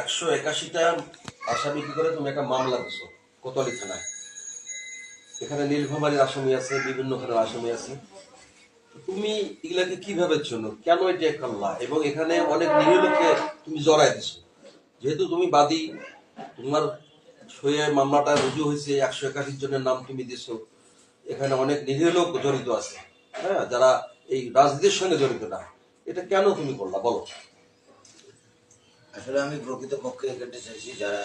একশো একাশিটা আসামি কি করে তুমি একটা মামলা দিছো, কোতোয়ালি থানায়। এখানে নীলফামারীর আসামি আছে, বিভিন্ন খানের আসামি আছে। তুমি এগুলাকে কীভাবে চিনো? কেন এটা করলা এবং এখানে অনেক নিরীহ তুমি জড়াই দিছো। যেহেতু তুমি বাদী, তোমার সয়ে মামলাটা রুজু হয়েছে, একশো একাশি জনের নাম তুমি দিছো। এখানে অনেক নিরীহ লোক জড়িত আছে হ্যাঁ যারা এই রাজনীতির সঙ্গে জড়িত না। এটা কেন তুমি করলা? বলো। আসলে আমি প্রকৃত পক্ষে এখানটা চাইছি যারা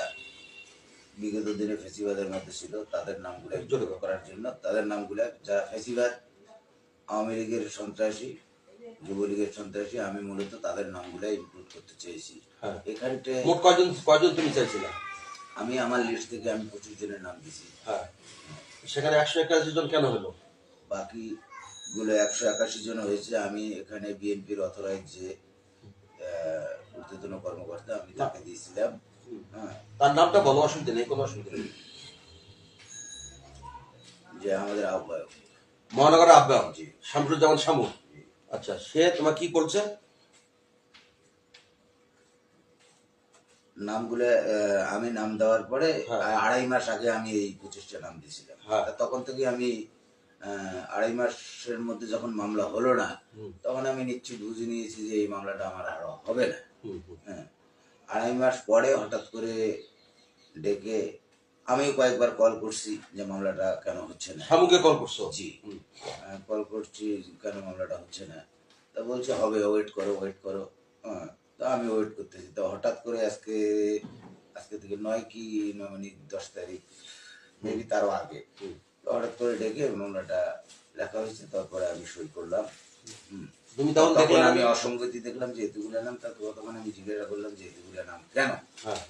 বিগত দিনে ফেসিবাদের মধ্যে ছিল তাদের নামগুলো জড়িত করার জন্য। তাদের নামগুলো যারা ফেসিবাদ আওয়ামী লীগের সন্ত্রাসী যুবলীগের সন্ত্রাসী আমি মূলত তাদের নামগুলো ইনক্লুড করতে চেয়েছি হ্যাঁ। এখানটে মোট কয়জন কয়জন তুমি চাইছিলে? আমি আমার লিস্ট থেকে আমি পঁচিশ জনের নাম দিছি হ্যাঁ। সেখানে একশো একাশি জন কেন হলো? বাকি গুলো একশো একাশি জন হয়েছে। আমি এখানে বিএনপির অথরাইজ যে ঊর্ধ্বতন কর্মকর্তা আমি তাকে দিয়েছিলাম। হ্যাঁ। তার নামটা বলো অসুবিধা নেই কোনো অসুবিধা নেই। যে আমাদের আহ্বায়ক। মহানগরের আহ্বায়ক জি। শামসুজ্জামান শামু। আচ্ছা সে তোমার কি করছে? নামগুলো আহ, আমি নাম দেওয়ার পরে হ্যাঁ। আড়াই মাস আগে আমি এই প্রচেষ্টা নাম দিয়েছিলাম। হ্যাঁ। তখন থেকে আমি আড়াই মাসের মধ্যে যখন মামলা হলো না তখন আমি নিশ্চিত বুঝে নিয়েছি যে এই মামলাটা আমার আর হবে না। হ্যাঁ। আড়াই মাস পরে হঠাৎ করে ডেকে আমি কয়েকবার কল করছি যে মামলাটা কেন হচ্ছে না। শামুকে কল করছ? জি। কল করছি কেন মামলাটা হচ্ছে না। তা বলছে হবে ওয়েট করো ওয়েট করো। হ্যাঁ, তা আমি ওয়েট করতেছি। তো হঠাৎ করে আজকে আজকে থেকে নয় কি নয় মানে দশ তারিখ মেবি তারও আগে। হঠাৎ করে ডেকে মামলাটা লেখা হয়েছে তারপরে আমি সই করলাম। তুমি তখন তখন দেখলে আমি অসঙ্গতি দেখলাম যে এতগুলো নাম তা তখন আমি জিজ্ঞাসা করলাম যে এতগুলো নাম কেন? হ্যাঁ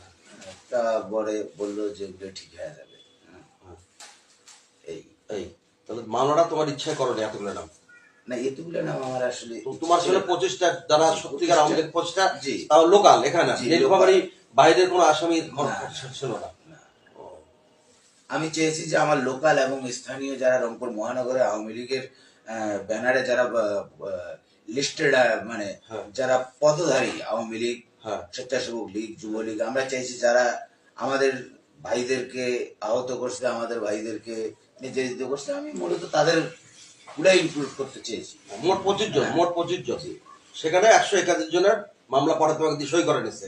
তা পরে বলল যে এগুলো ঠিক হয়ে যাবে। হ্যাঁ, হ্যাঁ। এই। এই। তাহলে মামলাটা তোমার ইচ্ছা করো না এতগুলো নাম? না এতগুলো নাম আমার আসলে তোমার ছিল পঁচিশটা যারা সত্যিকার আমাদের পঁচিশটা লোকাল এখানে না। বাইরের কোনো আসামি। ছিল না। আমি চেয়েছি যে আমার লোকাল এবং স্থানীয় যারা রংপুর মহানগরে আওয়ামী লীগের ব্যানারে যারা লিস্টেড মানে হ্যাঁ। যারা পদধারী আওয়ামী লীগ হ্যাঁ। স্বেচ্ছাসেবক লীগ যুবলীগ আমরা চাইছি যারা আমাদের ভাইদেরকে আহত করছে আমাদের ভাইদেরকে নির্যাতিত করছে আমি মূলত তাদের পুরো ইনক্লুড করতে চেয়েছি। মোট পঁচিশ জন মোট পঁচিশ জন। সেখানে একশো একাধিক জনের মামলা তোমাকে দিয়ে সই করে নিচ্ছে